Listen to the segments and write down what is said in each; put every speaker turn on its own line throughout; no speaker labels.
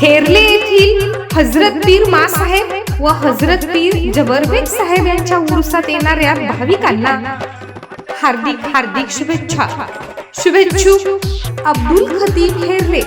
थेरले येथील हजरत पीर मासाहेब व हजरत पीर जबरबेग साहेब यांच्या उरुसात येणाऱ्या भाविकांना हार्दिक हार्दिक शुभेच्छा. शुभेच्छु अब्दुल खतीब हेरले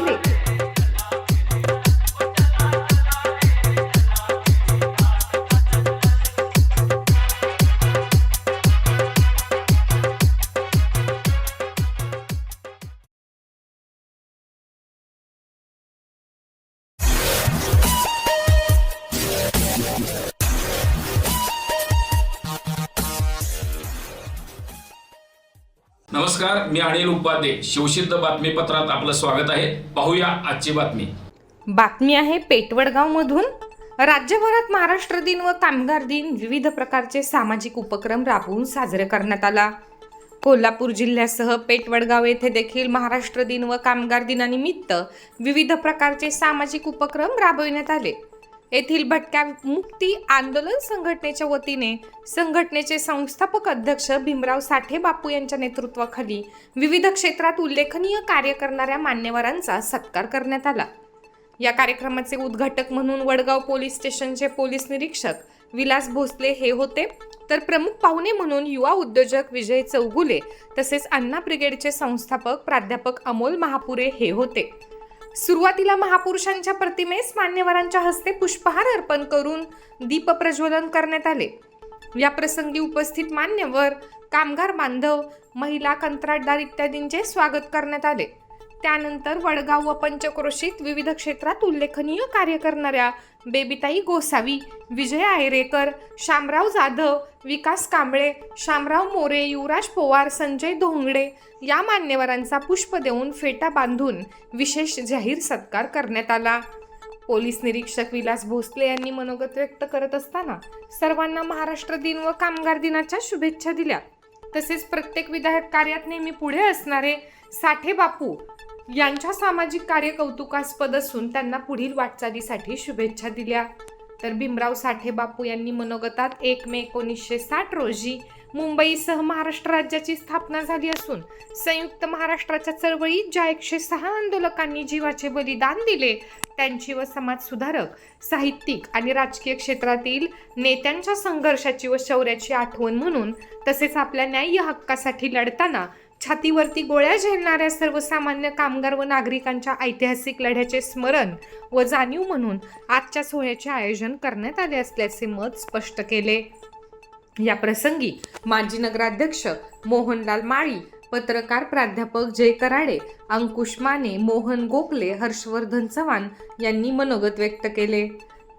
नमस्कार मी अनिल उपाध्ये. शिवसिद्ध बातमीपत्रात आपलं स्वागत आहे. पाहूया आजची बातमी.
बातमी आहे पेटवडगाव मधून राज्यभरात महाराष्ट्र दिन व कामगार दिन विविध प्रकारचे सामाजिक उपक्रम राबवून साजरे करण्यात आला. कोल्हापूर जिल्ह्यासह पेटवडगाव येथे देखील महाराष्ट्र दिन व कामगार दिनानिमित्त विविध प्रकारचे सामाजिक उपक्रम राबविण्यात आले. येथील भटक्या मुक्ती आंदोलन संघटनेच्या वतीने संघटनेचे संस्थापक अध्यक्ष भीमराव साठे बापू यांच्या नेतृत्वाखाली विविध क्षेत्रात उल्लेखनीय कार्य करणाऱ्या मान्यवरांचा सत्कार करण्यात आला. या कार्यक्रमाचे उद्घाटक म्हणून वडगाव पोलीस स्टेशनचे पोलीस निरीक्षक विलास भोसले हे होते. तर प्रमुख पाहुणे म्हणून युवा उद्योजक विजय चौगुले तसेच अण्णा ब्रिगेडचे संस्थापक प्राध्यापक अमोल महापुरे हे होते. सुरुवातीला महापुरुषांच्या प्रतिमेस मान्यवरांच्या हस्ते पुष्पहार अर्पण करून दीप प्रज्वलन करण्यात आले. या प्रसंगी उपस्थित मान्यवर कामगार बांधव महिला कंत्राटदार इत्यादींचे स्वागत करण्यात आले. त्यानंतर वडगाव व पंचक्रोशीत विविध क्षेत्रात उल्लेखनीय कार्य करणाऱ्या बेबीताई गोसावी विजय आयरेकर शामराव जाधव विकास कांबळे शामराव मोरे युवराज पोवार संजय धोंगडे या मान्यवरांचा पुष्प देऊन फेटा बांधून विशेष जाहीर सत्कार करण्यात आला. पोलीस निरीक्षक विलास भोसले यांनी मनोगत व्यक्त करत असताना सर्वांना महाराष्ट्र दिन व कामगार दिनाच्या शुभेच्छा दिल्या. तसेच प्रत्येक विधायक कार्यात नेहमी पुढे असणारे साठे बापू यांच्या सामाजिक कार्य कौतुकास्पद असून त्यांना पुढील वाटचालीसाठी शुभेच्छा दिल्या. तर भीमराव साठे बापू यांनी मनोगतात एक मे एकोणीसशे साठ रोजी मुंबईसह महाराष्ट्र राज्याची स्थापना झाली असून संयुक्त महाराष्ट्राच्या चळवळीत ज्या एकशे सहा आंदोलकांनी जीवाचे बलिदान दिले त्यांची व समाजसुधारक साहित्यिक आणि राजकीय क्षेत्रातील नेत्यांच्या संघर्षाची व शौर्याची आठवण म्हणून तसेच आपल्या न्याय्य हक्कासाठी लढताना छातीवरती गोळ्या झेलणाऱ्या सर्वसामान्य कामगार व नागरिकांच्या ऐतिहासिक लढ्याचे स्मरण व जाणीव म्हणून आजच्या सोहळ्याचे आयोजन करण्यात आले असल्याचे मत स्पष्ट केले. या प्रसंगी माजी नगराध्यक्ष मोहनलाल माळी पत्रकार प्राध्यापक जय कराडे अंकुश माने मोहन गोखले हर्षवर्धन चव्हाण यांनी मनोगत व्यक्त केले.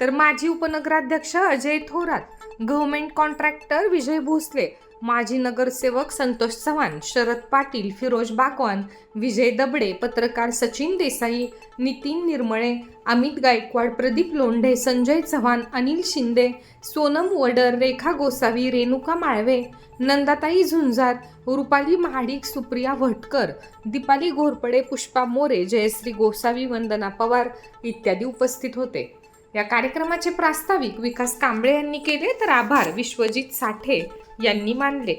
तर माजी उपनगराध्यक्ष अजय थोरात गव्हर्नमेंट कॉन्ट्रॅक्टर विजय भोसले माजी नगरसेवक संतोष चव्हाण शरद पाटील फिरोज बाकवान विजय दबडे पत्रकार सचिन देसाई नितीन निर्मळे अमित गायकवाड प्रदीप लोंढे संजय चव्हाण अनिल शिंदे सोनम वडर रेखा गोसावी रेणुका माळवे नंदाताई झुंजार रुपाली महाडिक सुप्रिया भटकर दीपाली घोरपडे पुष्पा मोरे जयश्री गोसावी वंदना पवार इत्यादी उपस्थित होते. या कार्यक्रमाचे प्रास्ताविक विकास कांबळे यांनी केले तर आभार विश्वजित साठे यांनी मानले.